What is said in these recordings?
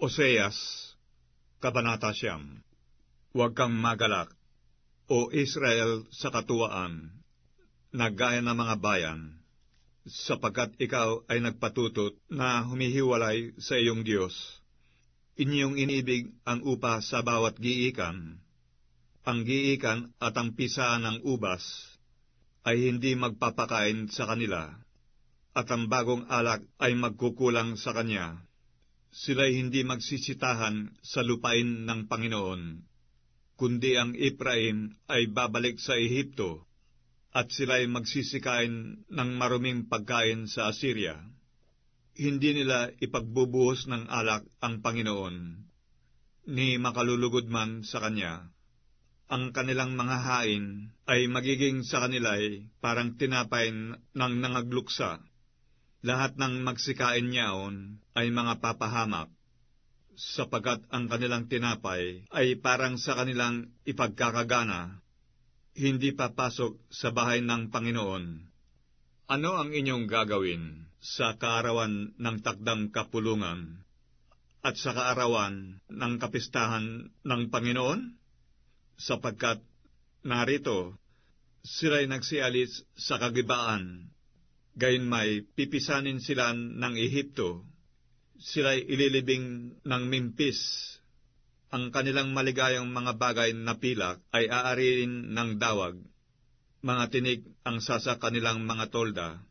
Oseas, Kabanata Siyam Huwag kang magalak, O Israel sa katuwaan, na gaya ng mga bayan, sapagkat ikaw ay nagpatutot na humihiwalay sa iyong Diyos. Inyong inibig ang upa sa bawat giikan. Ang giikan at ang pisaan ng ubas ay hindi magpapakain sa kanila, at ang bagong alak ay magkukulang sa kanya sila'y hindi magsisitahan sa lupain ng Panginoon, kundi ang Ephraim ay babalik sa Ehipto, at sila'y magsisikain ng maruming pagkain sa Assyria. Hindi nila ipagbubuhos ng alak ang Panginoon, ni makalulugod man sa Kanya. Ang kanilang mga hain ay magiging sa kanila'y parang tinapay ng nangagluksa lahat ng magsikain niyaon ay mga papahamak, sapagkat ang kanilang tinapay ay parang sa kanilang ipagkakagana, hindi papasok sa bahay ng Panginoon. Ano ang inyong gagawin sa kaarawan ng takdang kapulungan at sa kaarawan ng kapistahan ng Panginoon? Sapagkat narito, sila'y nagsialis sa kagibaan Gayon may pipisanin sila ng Ehipto. Sila'y ililibing ng Mimpis. Ang kanilang maligayang mga bagay na pilak ay aariin ng dawag. Mga tinig ang sasa kanilang mga tolda.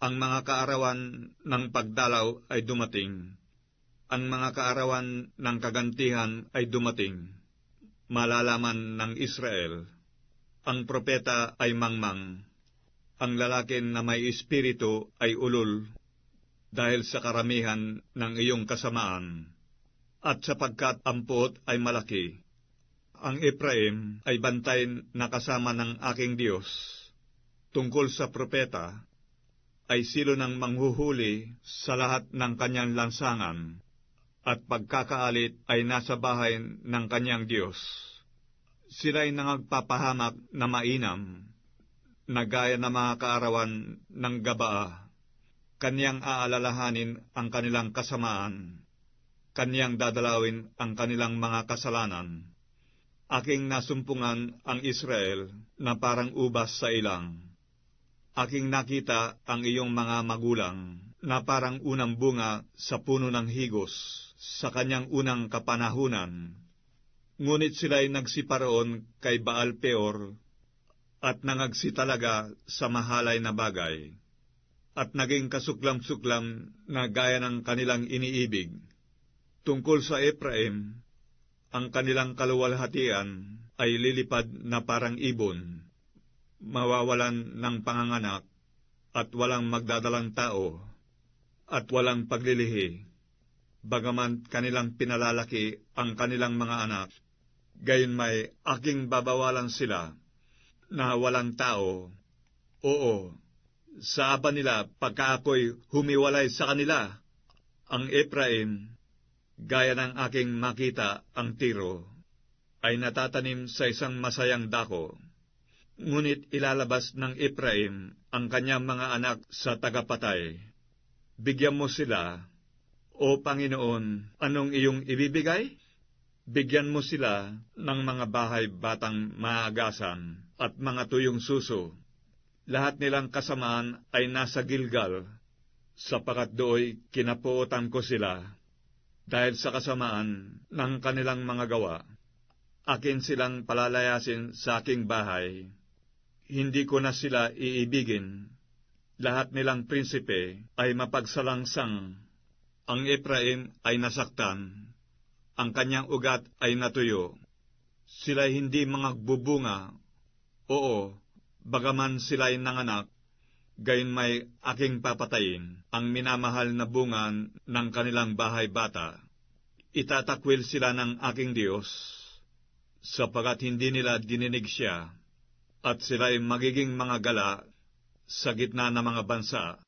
Ang mga kaarawan ng pagdalaw ay dumating. Ang mga kaarawan ng kagantihan ay dumating. Malalaman ng Israel. Ang propeta ay mangmang ang lalaki na may espiritu ay ulol dahil sa karamihan ng iyong kasamaan, at sapagkat ang puot ay malaki. Ang Ephraim ay bantay na kasama ng aking Diyos. Tungkol sa propeta, ay silo ng manghuhuli sa lahat ng kanyang lansangan, at pagkakaalit ay nasa bahay ng kanyang Diyos. Sila'y nangagpapahamak na mainam, na gaya ng mga kaarawan ng gabaa. Kanyang aalalahanin ang kanilang kasamaan. Kanyang dadalawin ang kanilang mga kasalanan. Aking nasumpungan ang Israel na parang ubas sa ilang. Aking nakita ang iyong mga magulang na parang unang bunga sa puno ng higos sa kanyang unang kapanahunan. Ngunit sila'y nagsiparoon kay Baal Peor at nangagsi talaga sa mahalay na bagay, at naging kasuklam-suklam na gaya ng kanilang iniibig. Tungkol sa Ephraim, ang kanilang kaluwalhatian ay lilipad na parang ibon, mawawalan ng panganganak, at walang magdadalang tao, at walang paglilihi, bagaman kanilang pinalalaki ang kanilang mga anak, gayon may aking babawalan sila na walang tao. Oo, sa aba nila pagka ako'y humiwalay sa kanila. Ang Ephraim, gaya ng aking makita ang tiro, ay natatanim sa isang masayang dako. Ngunit ilalabas ng Ephraim ang kanyang mga anak sa tagapatay. Bigyan mo sila, O Panginoon, anong iyong ibibigay? Bigyan mo sila ng mga bahay batang maagasan at mga tuyong suso. Lahat nilang kasamaan ay nasa Gilgal, sapagat dooy kinapuotan ko sila, dahil sa kasamaan ng kanilang mga gawa. Akin silang palalayasin sa aking bahay. Hindi ko na sila iibigin. Lahat nilang prinsipe ay mapagsalangsang. Ang Ephraim ay nasaktan ang kanyang ugat ay natuyo. Sila hindi mga bubunga. Oo, bagaman sila'y nanganak, gayon may aking papatayin ang minamahal na bunga ng kanilang bahay bata. Itatakwil sila ng aking Diyos, sapagat hindi nila dininig siya, at sila'y magiging mga gala sa gitna ng mga bansa